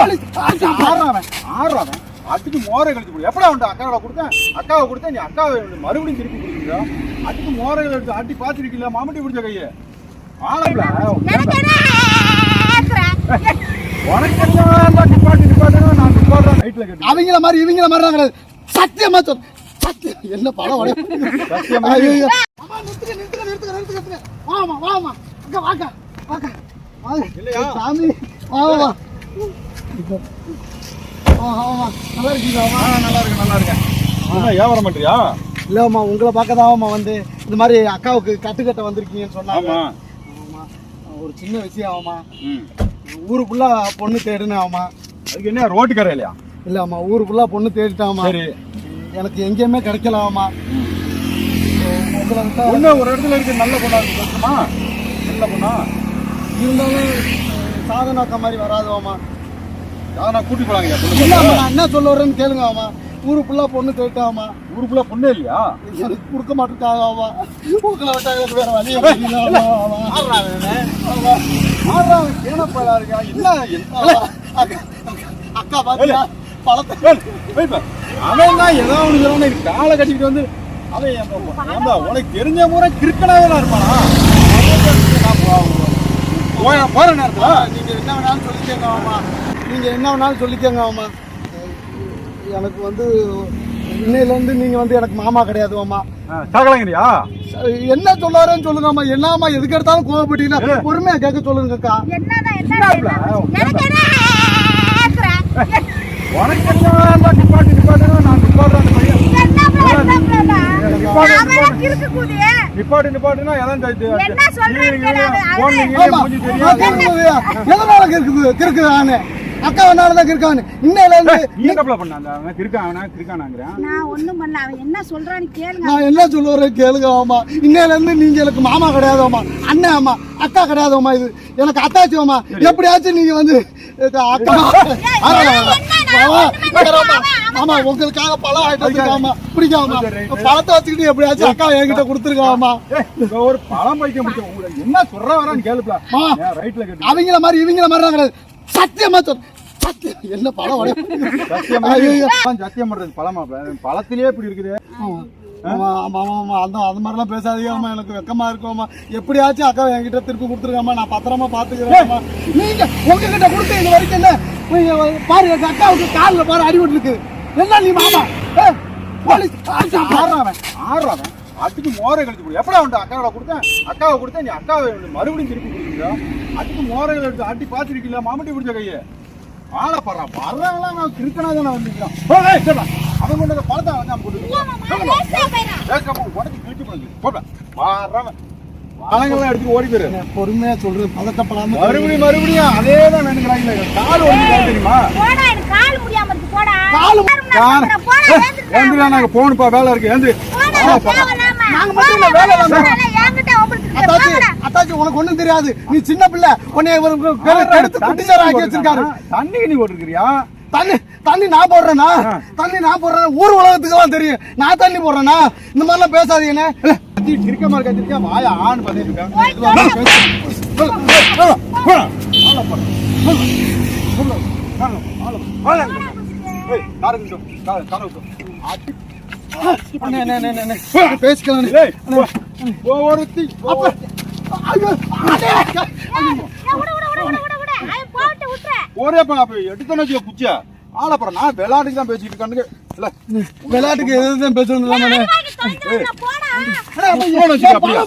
Police ஆடுறாவன் ஆடுறாவன் அதுக்கு மோரை கழிச்சு கொடு எப்படா உண்டு அக்காவை கொடுத்தேன்? அக்காவை கொடுத்தேன். நீ அக்காவை மறுபடியும் திருப்பி கொடுக்குறா அதுக்கு மோரை எடுத்து அட்டி பார்த்துருக்கீங்களா மாமட்டி பிடிச்ச கையை. ஆக்குற? உனக்கு நிப்பாட்டி நிப்பாட்டுங்க நான் நிப்பாடுறேன் நைட்ல கட்டி அவங்கள மாதிரி இவங்கள மாதிரி தான் கிடையாது. சத்தியமா சொல். சத்தியம். என்ன படம் சத்தியமா? நிறுத்துங்க நிறுத்துங்க நிறுத்துங்க நிறுத்துங்க. வாமா வாமா. அக்கா வாக்கா வாக்கா? சாமி வா வா. ஆமா நல்லா இருக்கீங்களா? நல்லா இருக்கு நல்லா இருக்கேன். என்ன வியாபாரம் பண்றியா? இல்லம்மா உங்களை பார்க்க தான் வந்து. இந்த மாதிரி அக்காவுக்கு கட்டுக்கட்ட வந்திருக்கீங்கன்னு சொன்னாங்க. ஒரு சின்ன விஷயம் ஆமா ம். ஊருக்குள்ள பொண்ணு தேடுனேன் ஆமா அதுக்கு என்ன ரோட்டு கரை இல்லையா? இல்லம்மா ஊருக்குள்ள பொண்ணு தேடிட்டாமா எனக்கு எங்கேயுமே கிடைக்கலாமா பொண்ணு ஒரு இடத்துல இருக்கு நல்ல பொண்ணா இருக்கு நல்ல பொண்ணா? இருந்தாலும் சாதனை அக்கா மாதிரி வராதுவாமா யாரா கூட்டி போலாங்க இல்லம்மா நான் என்ன சொல்ல வரேன்னு கேளுங்கம்மா ஊருக்குள்ள பொண்ணு தேடிட்டாமா ஊருக்குள்ள பொண்ணே இல்லையா? கொடுக்க மாட்டேங்காமா உங்களை விட்டா எனக்கு வேற. ஆமா. ஆடுறான் கேனப்படா இருக்கா? என்ன என்ன அக்கா- பாத்தியா? பழத்தை. அவன் தான் ஏதோ ஒன்று சொல்லணும் காலை கட்டிக்கிட்டு வந்து அவன் உனக்கு தெரிஞ்ச முறை கிறுக்கனாவே தான் இருப்பானா? போற நேரத்துல? நீங்க என்ன வேணாலும் சொல்லிக்கங்க ஆமா நீங்க என்ன வேணாலும் சொல்லிக்கங்க ஆமா எனக்கு வந்து இன்னையில இருந்து நீங்க வந்து எனக்கு மாமா கிடையாது ஆமா சாகலங்கிறியா என்ன சொல்லாருன்னு சொல்லுங்க அம்மா. என்னம்மா எதுக்கு எடுத்தாலும் கோவப்பட்டீங்கன்னா பொறுமையா கேட்க சொல்லுங்க அக்கா. என்னதான் என்ன எனக்கு என்ன ஆக்குற? உனக்கு என்ன நிப்பாட்டி நிப்பாட்டுங்க நான் நிப்பாடுறேன்? நிப்பாட்டு, நிப்பாட்டு. கிறுக்கு. நிப்பாட்டு நிப்பாட்டுனா ஆ, தெரியாது. கிறுக்குது. எதனால கிறுக்குது கிறுக்குதானே அக்கா வேணாலும் கிறுக்கானு. இன்னையில இருந்து நீ என்னப்பா பண்ண? அந்த அவன் கிறுக்கானா கிறுக்கானாங்கிறேன் நான் ஒண்ணும் பண்ணல. அவன் என்ன சொல்றான்னு கேளுங்க. நான் என்ன சொல்லுறேன் கேளுங்க ஆமா. இன்னையில இருந்து நீங்க எனக்கு மாமா கிடையாது ஆமா அண்ணன் ஆமா அக்கா கிடையாது ஆமா இது. எனக்கு அத்தாச்சி ஆமா எப்படியாச்சும் நீங்க வந்து அக்கா. ஆமா, ஆமா, ஆமா, ஆமா. உங்களுக்காக பழம் ஆயிட்டு வந்திருக்காமா பிடிக்காமா. பழத்தை வச்சுக்கிட்டு எப்படியாச்சும் அக்கா என்கிட்ட கொடுத்துருக்காமா ஒரு பழம் பைக்க முடியும். உங்களுக்கு என்ன சொல்ற வரான்னு கேளுப்பா அவங்கள மாதிரி இவங்கள மாதிரி தான் கிடையாது. சத்தியமா சொல். சத்தியம். என்ன பழம் சத்தியம் பண்றது. பழமா பழத்திலேயே இப்படி இருக்குது. ஆமா. ஆமா ஆமா ஆமா அந்த மாதிரிலாம் எனக்கு வெக்கமா இருக்கும்மா எப்படியாச்சும் அக்கா என்கிட்ட திருப்பி கொடுத்துருக்காமா நான் பத்திரமா பாத்துக்கிறேன்மா நீங்க உங்ககிட்ட கொடுத்து இது வரைக்கும் என்ன? பாரு எங்க அக்காவுக்கு காலில் பாரு அடிபட்டு இருக்கு என்ன நீ மாமா? போலீஸ் ஆடுறாவன் ஆடுறாவன் அதுக்கு மோரை கழிச்சு எப்படா அக்காவை கொடுத்தேன்? அக்காவை கொடுத்தேன். நீ அக்காவை மறுபடியும் திருப்பி கொடுக்குறா அதுக்கு மோரை எடுத்து அட்டி பார்த்துருக்கீங்களா? மாமட்டி பிடிச்ச கையை. ஆளை வர்றவங்களாம் நான் கிறுக்கனா தானே வந்துருக்கான் அவன் கொண்டு வந்த பழத்தை அவன் தான் போட்டு உடச்சி கிழிச்சு போடுங்க போட்டேன் வர்றவன். பழங்கள்லாம் எடுத்து ஓடி போயிரு பொறுமையா சொல்றது பதட்டப்படாம மறுபடியும் மறுபடியும் அதே தான் வேணுங்கிறாங்க. கால் ஒன்று தெரியுமா? கால் ஏந்திரா நாங்க போகணுப்பா வேலை இருக்கு. ஏந்து நாங்க மட்டும் இல்ல, வேலை அத்தாச்சி அத்தாச்சி உனக்கு ஒண்ணும் தெரியாது. நீ சின்ன பிள்ளை. உன்னை எடுத்து குட்டிச்சார ஆக்கி வச்சிருக்காரு. தண்ணி நீ போட்டுருக்கிறியா? தண்ணி தண்ணி நான் போடுறேனா தண்ணி நான் போடுறேன் ஊர் உலகத்துக்கெல்லாம் தெரியும். நான் தண்ணி போடுறேனா இந்த மாதிரிலாம் பேசாதீங்கண்ணே சிரிக்க மாதிரி கத்திருக்கா வாய ஆண் பண்ணிட்டு இருக்கான். ஆளை பேசிக்கலாம் ஒருத்தி, ஒரே பா, அப்ப எடுத்தோன்னு வச்சுக்கோ குச்சியா. ஆளை பாரு, நான் விளையாட்டுக்கு தான் பேசிட்டு இருக்கானுங்க. இல்ல, விளையாட்டுக்கு பேசணும் போன் வச்சுக்க அப்படியே.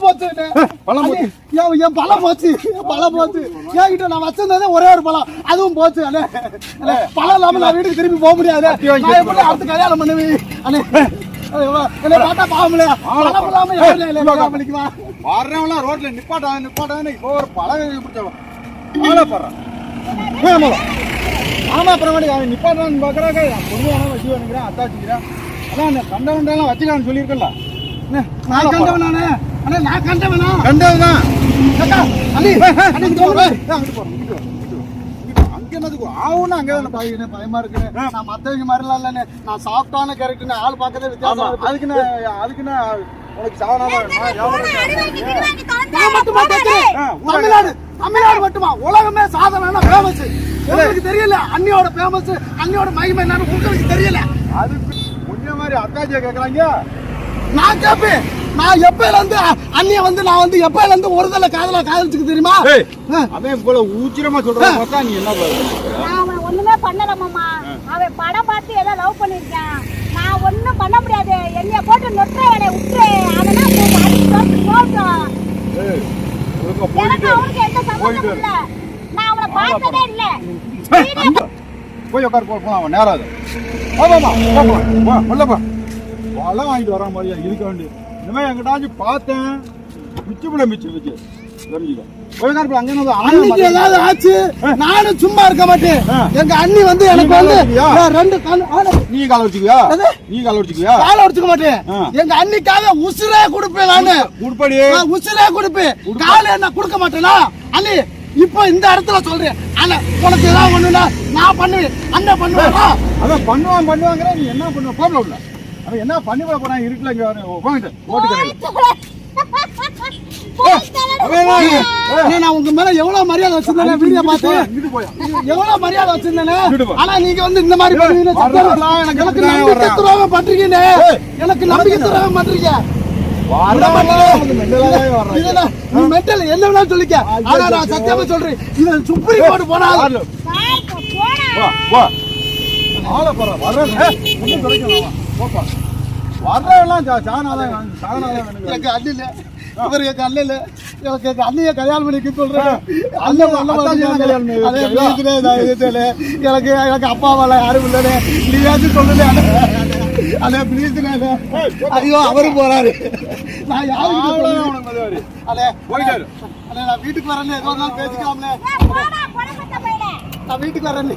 பழம் போச்சு. பழம் போச்சு. என் என்கிட்ட நான் வச்சிருந்ததே ஒரே ஒரு பழம். அதுவும் போச்சு அண்ணே. பழம் இல்லாம நான் வீட்டுக்கு திரும்பி போக முடியாது அடுத்து கல்யாணம் பண்ணுவேன் அண்ணே? பழம் வர்றவன்லாம் ரோட்ல நிப்பாட்டாத நிப்பாட்டாத இப்போ ஒரு பழக பிடிச்சவன் ஆளை பாடுறான் ஆமா ஆமா அப்புறம் அவன் நிப்பாட்டான்னு பாக்குறாங்க பொதுவான வச்சு வேணுங்கிறேன் அத்தாச்சிக்கிறேன் அதான் அந்த கண்டவன்டெல்லாம் வச்சுக்கலாம்னு சொல்லியிருக்கல நான் கண்டவன் நானே. அண்ணே நான் கண்டவனா? கண்டதுதான் அக்கா அண்ணி இங்க வா. அங்கிட்டு போறோம் இங்கிட்டு வா, இங்கிட்டு வா, இங்கிட்டு வா. அங்க என்னதுக்கு ஆவுன்னா அங்கே தானே பாய், பயமா இருக்கு? நான் மத்தவங்க மாதிரிலாம் இல்லைண்ணே நான் சாப்பிட்டான கேரக்டர் ஆள் பார்க்கறதே வித்தியாசம் அதுக்கு நான் அதுக்கு நான் உனக்கு தமிழ்நாடு தமிழ்நாடு மட்டுமா? உலகமே சாதனை ஃபேமஸ் உங்களுக்கு தெரியல? அண்ணியோட ஃபேமஸ் அண்ணியோட மகிமை என்னன்னு உங்களுக்கு தெரியல. அதுக்கு முன்ன மாதிரி அத்தாச்சியை கேக்குறாங்க. நான் கேட்பேன் நான் எப்பயில இருந்து அ- அண்ணிய வந்து நான் வந்து எப்பயில இருந்து ஒரு தடவை காதல காதலிச்சுக்கு தெரியுமா. அவன் இவ்வளவு ஊச்சிரமா சொல்றான் பார்த்தா நீ என்ன அவன் ஒண்ணுமே பண்ணல மாமா. அவன் படம் பார்த்து ஏதோ லவ் பண்ணிருக்கான் நான் ஒண்ணும் பண்ண முடியாது. என்னைய போட்டு நொட்டுற வேலைய விட்டுரு. அதெல்லாம் போட்டோம் எனக்கு அவனுக்கு எந்த சம்பந்தமும் இல்ல. நான் அவனை பார்த்ததே இல்ல. போய் உட்காரு போ போலாம் அவன் போமா போ உள்ள போ வலை வாங்கிட்டு வர மாதிரியா இருக்க வேண்டிய இனிமே எங்கிட்டாச்சும் பார்த்தேன். மிச்சு பிள்ளை மிச்சு வச்சு தெரிஞ்சுக்க. அன்னைக்கு ஏதாவது ஆச்சு? நானும் சும்மா இருக்க மாட்டேன். எங்க அண்ணி வந்து எனக்கு வந்து ரெண்டு நீ காலை வச்சுக்குவியா எது? நீ காலை வச்சுக்குவியா காலை உடைச்சுக்க மாட்டேன். எங்க அண்ணிக்காக உசுரே கொடுப்பேன் நானு. உடுப்படி. உசுரே கொடுப்பேன். காலை என்ன கொடுக்க மாட்டேனா? அண்ணி இப்போ இந்த இடத்துல சொல்றேன். அண்ணா உனக்கு ஏதாவது ஒண்ணுனா நான் பண்ணுவேன். அண்ணன் பண்ணுவேனா அவன் பண்ணுவான் பண்ணுவாங்கிற நீ என்ன பண்ணுவ? உள்ள அவன் என்ன பண்ணி விட போறான் இருக்குல்ல இங்க உட்காந்துட்டு. ஓட்டு கடையில் அவன் என்ன? ஏய், அண்ணே, நான் உங்க மேல எவ்வளவு மரியாதை வச்சிருந்தேன் வீடியோ பார்த்து? எவ்வளவு மரியாதை வச்சிருந்தேனே. ஆனா நீங்க வந்து இந்த மாதிரி எனக்கு நம்பிக்கை. துரோகம் பண்றீங்கண்ணே ஏய், எனக்கு நம்பிக்கை துரோகம் பண்றீங்க. மென்டல் என்ன வேணாலும் சொல்லிக்க. ஆனா நான் சத்தியமா சொல்றேன். இது சுப்ரீம் கோர்ட் போனாலும். ஆளை. பாரு, வர்றேன். ஏய், ஒண்ணும் கிடைக்க வேணாம். போப்பா. வர்றவன்லாம் சா- சாணாதான் வேணும், சாணாதான். எனக்கு அண்ணில இவர் எங்க அண்ணல எனக்கு எங்க அண்ணிய கல்யாணம் பண்ணிக்க சொல்றேன். எனக்கு எனக்கு அப்பா அம்மா யாரும் இல்லனே நீயாச்சும் சொல்லல அண்ணே ப்ளீஸ் ஐயோ அவரும் போறாரு. நான் மதிவாரி. அண்ணே போயிட்டாரு. அண்ணே நான் வீட்டுக்கு வரேன் எதுவும் பேசிக்கலாம்ல நான் வீட்டுக்கு வரேன்